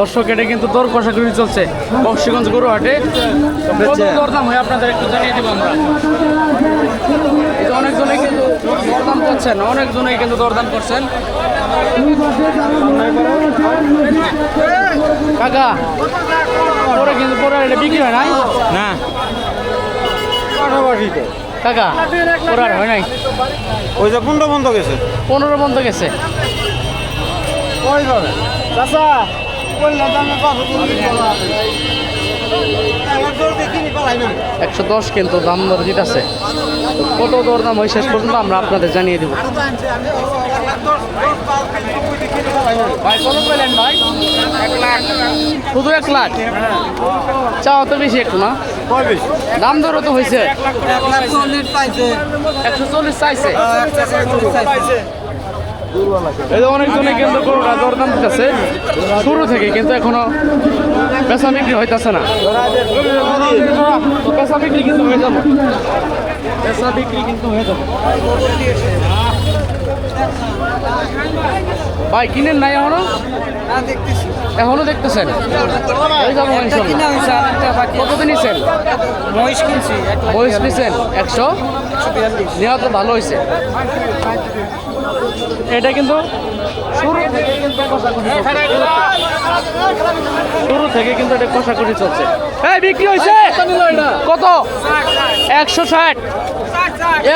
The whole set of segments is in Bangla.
দর্শক এটা কিন্তু দর কষাকষি চলছে বক্সিগঞ্জ গরু হাটে দরদাম হয় আপনাদের একটু জানিয়ে দিব আমরা। অনেকজনেই কিন্তু দরদাম করছেন অনেকজনেই কিন্তু দরদাম করছেন। কাকা পরে কিন্তু পরে এটা বিক্রি হয় নাই? না। কাকা পরে আর হয় নাই? ওই যে পনেরো বন্ধ গেছে। পনেরো বন্ধ গেছে। চাচা একশো দশ কিন্তু দাম দর আছে। কত দর দাম হয় শেষ পর্যন্ত আমরা আপনাদের জানিয়ে দেবো। শুধু এক লাখ? চাওয়া তো বেশি একটু না? দাম দরও তো হয়েছে। একশো চল্লিশ চাইছে। এই অনেকজনে কিন্তু গরুটা দরদাম দিতেছে। শুরু থেকে কিন্তু এখনও পেশা বিক্রি হইতেছে না। পেশা বিক্রি কিন্তু হয়ে যাবে। পেশা বিক্রি কিন্তু হয়ে যাবে। ভাই, কিনেন নাই এখনও? এখনও দেখতেছেন? কতদিন একশো। নেওয়া তো ভালো হয়েছে এটা কিন্তু শুরু থেকে কিন্তু। শুরু থেকে কিন্তু এটা কষাকষি চলছে। এই, বিক্রি হয়েছে! কত? একশো ষাট।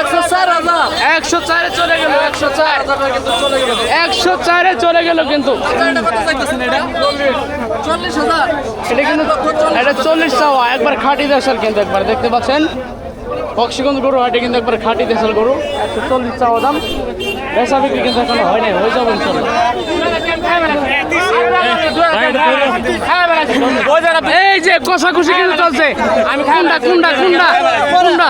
একশো চার একশো চারে চলে গেল, একশো চার। একশো চারে চলে গেল কিন্তু। এটা কিন্তু এটা চল্লিশ চাওয়া, একবার খাঁটি দেশাল কিন্তু একবার, দেখতে পাচ্ছেন? বক্সিগঞ্জ গরু হাটে কিন্তু একবার খাটি দেশাল গরু, একশো চল্লিশ চাওয়া দাম। বেচা বিক্রি কিন্তু এখন হয় নাই হয়ে যাবে এই যে কষাকষি কিন্তু চলছে? আমি কুন্ডা কুন্ডা কুন্ডা। কুন্ডা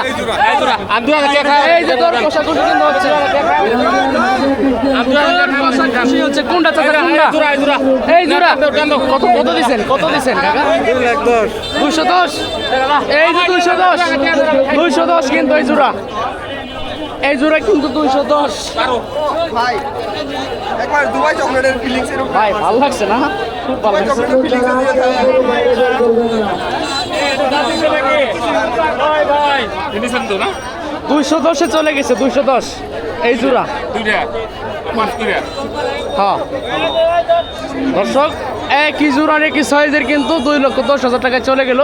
এই যে তোর কষাকষি কিন্তু হচ্ছে। কষাকষি হচ্ছে কুন্ডা চাচা কুন্ডা। এই জোড়া। কত কত দিছেন? কত দিছেন কাকা? দুইশো দশ। এই যে দুইশো দশ। দুইশো দশ কিন্তু এই জোড়া। এই জোড়া কিন্তু দুইশো দশ। একবার দুবাই চকলেটের ফিলিংস ভাই ভালো লাগছে না? খুব ভালো লাগছে। দুইশো দশে চলে গেছে দুইশো দশ। এই জোড়া। হ্যাঁ। দর্শক একই জোড়ার একই সাইজের কিন্তু দুই লক্ষ দশ হাজার টাকায় চলে গেল।